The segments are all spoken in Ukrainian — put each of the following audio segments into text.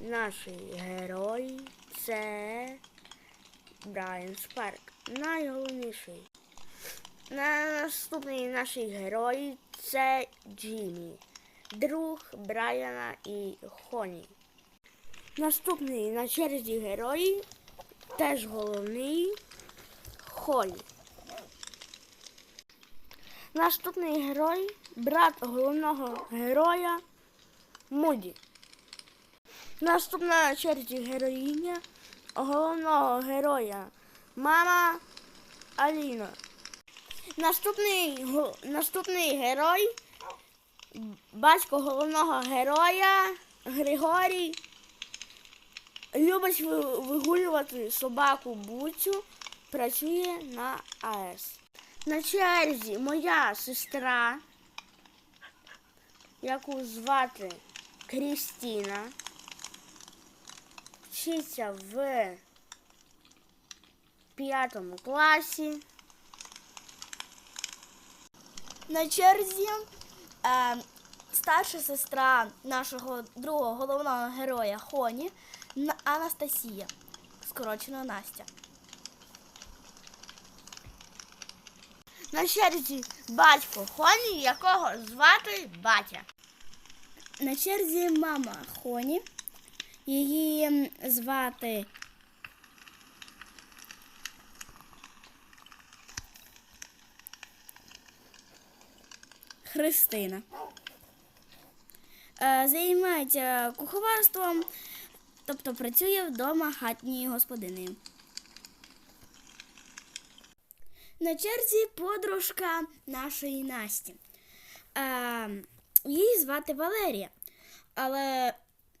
Наш герой це Брайан Спарк. Найголовніший. На- Наступний наш герой це Джиммі, друг Брайана і Хоні. Наступний на черзі герой теж головний Холі. Наступний герой брат головного героя Муді. Наступна на черзі героїня головного героя мама Аліна. Наступний, наступний герой батько головного героя Григорій. Любить вигулювати собаку Буцю, працює на АЕС. На черзі моя сестра, яку звати Крістіна, вчиться в п'ятому класі. На черзі е, старша сестра нашого другого головного героя Хоні Анастасія, скорочено Настя. На черзі батько Хоні, якого звати батя. На черзі мама Хоні. Її звати Христина. Е, Займається куховарством, тобто працює вдома хатньою господинею. На черзі подружка нашої Насті. Е, її звати Валерія, але,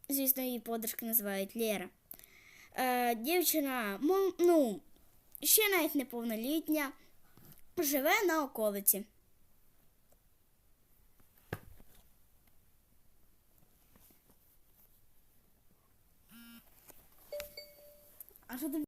звісно, її подружки називають Лєра. Е, дівчина, ну, ще навіть неповнолітня, живе на околиці. А що ти